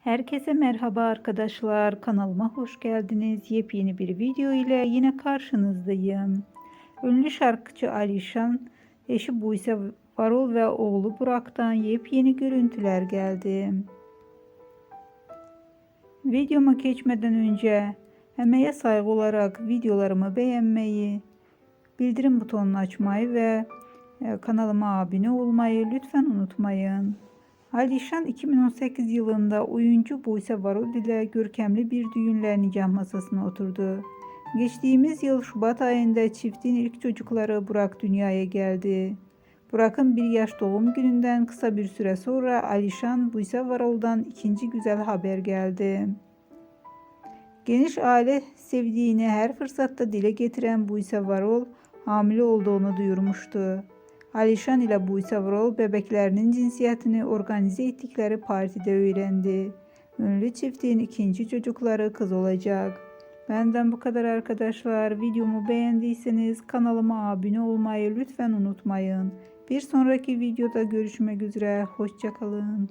Herkese merhaba arkadaşlar. Kanalıma hoş geldiniz. Yepyeni bir video ile yine karşınızdayım. Ünlü şarkıcı Alişan, eşi Buse Varol ve oğlu Burak'tan yepyeni görüntüler geldi. Videoma geçmeden önce emeğe saygı olarak videolarımı beğenmeyi, bildirim butonunu açmayı ve e, kanalıma abone olmayı lütfen unutmayın. Alişan 2018 yılında oyuncu Buse Varol ile görkemli bir düğünle nikah masasına oturdu. Geçtiğimiz yıl Şubat ayında çiftin ilk çocukları Burak dünyaya geldi. Burak'ın bir yaş doğum gününden kısa bir süre sonra Alişan Buse Varol'dan ikinci güzel haber geldi. Geniş aile sevdiğini her fırsatta dile getiren Buse Varol hamile olduğunu duyurmuştu. Alişan ile Buse Varol bebeklerinin cinsiyetini organize ettikleri partide öğrendi. Ünlü çiftin ikinci çocukları kız olacak. Benden bu kadar arkadaşlar. Videomu beğendiyseniz kanalıma abone olmayı lütfen unutmayın. Bir sonraki videoda görüşmek üzere. Hoşçakalın.